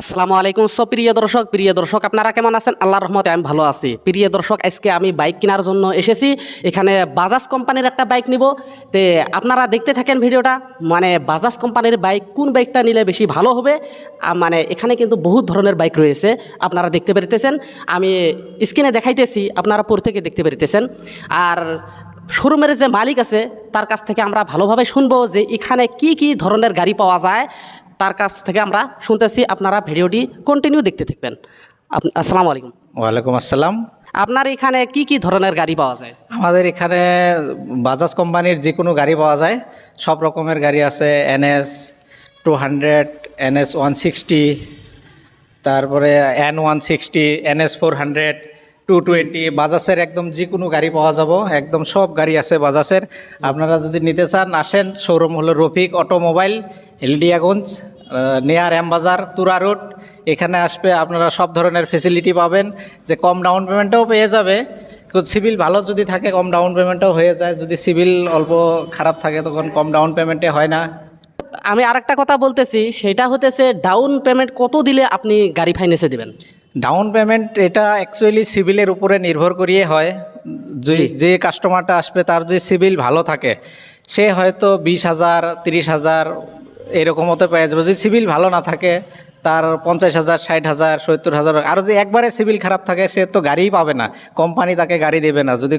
আসসালামু আলাইকুম। সব প্রিয় দর্শক প্রিয় দর্শক, আপনারা কেমন আছেন? আল্লাহ রহমতে আমি ভালো আছি। প্রিয় দর্শক, আজকে আমি বাইক কেনার জন্য এসেছি। এখানে বাজাজ কোম্পানির একটা বাইক নিব। তে আপনারা দেখতে থাকেন ভিডিওটা মানে বাজাজ কোম্পানির বাইক কোন বাইকটা নিলে বেশি ভালো হবে? মানে এখানে কিন্তু বহুত ধরনের বাইক রয়েছে, আপনারা দেখতে পেরেতেছেন। আমি স্ক্রিনে দেখাইতেছি, আপনারা পর থেকে দেখতে পেরেতেছেন। আর শোরুমের যে মালিক আছে, তার কাছ থেকে আমরা ভালোভাবে শুনব যে এখানে কি কি ধরনের গাড়ি পাওয়া যায়। তার কাছ থেকে আমরা শুনতেছি আপনারা ভিডিওটি কন্টিনিউ দেখতে থাকবেন। আসসালামু আলাইকুম। ওয়ালাইকুম আসসালাম। আপনার এখানে কি কি ধরনের গাড়ি পাওয়া যায়? আমাদের এখানে বাজাজ কোম্পানির যে কোনো গাড়ি পাওয়া যায়। সব রকমের গাড়ি আছে NS two hundred NS one sixty তারপরে N one sixty NS four hundred two twenty বাজাজের একদম যে কোনো গাড়ি পাওয়া যাব। একদম সব গাড়ি আছে বাজাজের আপনারা যদি নিতে চান আসেন শোরুম হলো রফিক অটোমোবাইল এলডিয়াগঞ্জ। নেয়ার বাজার তুরা রোড এখানে আসবে আপনারা সব ধরনের ফেসিলিটি পাবেন যে কম ডাউন পেমেন্টও পেয়ে যাবে সিভিল ভালো যদি থাকে কম ডাউন পেমেন্টও হয়ে যায় যদি সিভিল অল্প খারাপ থাকে তখন কম ডাউন পেমেন্টে হয় না আমি আরেকটা কথা বলতেছি সেটা হতেছে ডাউন পেমেন্ট কত দিলে আপনি গাড়ি ফাইন্যান্সে দিবেন ডাউন পেমেন্ট এটা অ্যাকচুয়ালি সিভিলের উপরে নির্ভর করিয়ে হয়। যে কাস্টমারটা আসবে তার যে সিভিল ভালো থাকে সে হয়তো বিশ হাজার তিরিশ হাজার এরকম হতে যাবে। যদি সিভিল ভালো না থাকে তার পঞ্চাশ হাজার ষাট হাজার সত্তর হাজার আরও যে একবারে সিভিল খারাপ থাকে সে তো গাড়িই পাবে না। কোম্পানি তাকে গাড়ি দেবে না। যদি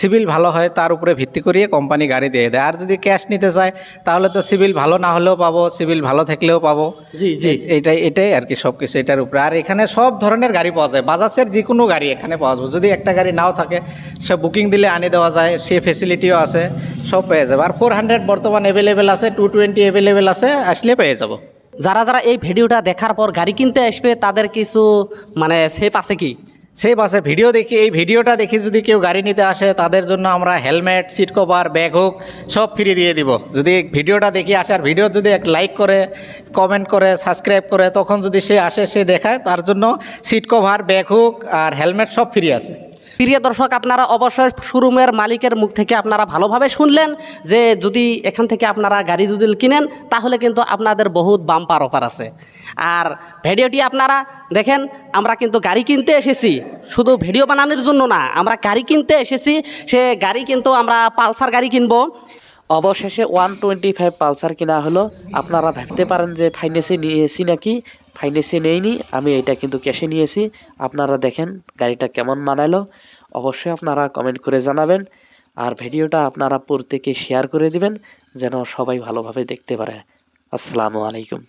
সিভিল ভালো হয় তার উপরে ভিত্তি করিয়ে কোম্পানি গাড়ি দিয়ে দেয়। আর যদি ক্যাশ নিতে চায় তাহলে তো সিভিল ভালো না হলেও পাবো সিভিল ভালো থাকলেও পাবো। জি জি। এটাই এটাই আর কি সব কিছু এটার উপরে। আর এখানে সব ধরনের গাড়ি পাওয়া যায়। বাজাজের যে কোনো গাড়ি এখানে পাওয়া যাবে। যদি একটা গাড়ি নাও থাকে সে বুকিং দিলে আনে দেওয়া যায় সে ফেসিলিটিও আছে সব পেয়ে যাবে। আর ফোর হান্ড্রেড বর্তমান অ্যাভেলেবেল আছে টু টোয়েন্টি অ্যাভেলেবেল আছে আসলে পেয়ে যাব। যারা যারা এই ভিডিওটা দেখার পর গাড়ি কিনতে আসবে, তাদের কিছু মানে সেফ আছে কি? সেই বাসে ভিডিও দেখি, এই ভিডিওটা দেখি যদি কেউ গাড়ি নিতে আসে, তাদের জন্য আমরা হেলমেট সিট কভার ব্যাগ হোক, সব ফ্রি দিয়ে দিব। যদি ভিডিওটা দেখি আসে, আর ভিডিও যদি এক লাইক করে কমেন্ট করে সাবস্ক্রাইব করে, তখন যদি সে আসে, সে দেখায়, তার জন্য সিট কভার ব্যাগ হোক, আর হেলমেট সব ফ্রি আছে। প্রিয় দর্শক, আপনারা অবশ্যই শোরুমের মালিকের মুখ থেকে আপনারা ভালোভাবে শুনলেন যে যদি এখান থেকে আপনারা গাড়ি যদি কিনেন, তাহলে কিন্তু আপনাদের বহুত বাম্পার অফার আছে। আর ভিডিওটি আপনারা দেখেন, আমরা কিন্তু গাড়ি কিনতে এসেছি। শুধু ভিডিও বানানোর জন্য না, আমরা গাড়ি কিনতে এসেছি, সে গাড়ি কিন্তু আমরা পালসার গাড়ি কিনবো। অবশেষে ওয়ান টোয়েন্টি ফাইভ পালসার কেনা হলো। আপনারা ভাবতে পারেন যে ফাইন্যান্সে নিয়েছি নাকি? ফাইন্যান্সে নেইনি, আমি এটা কিন্তু ক্যাশে নিয়েছি। আপনারা দেখেন গাড়িটা কেমন মানালো। অবশ্যই আপনারা কমেন্ট করে জানাবেন। আর ভিডিওটা আপনারা প্রত্যেকে শেয়ার করে দিবেন, যেন সবাই ভালোভাবে দেখতে পারে। আসসালামু আলাইকুম।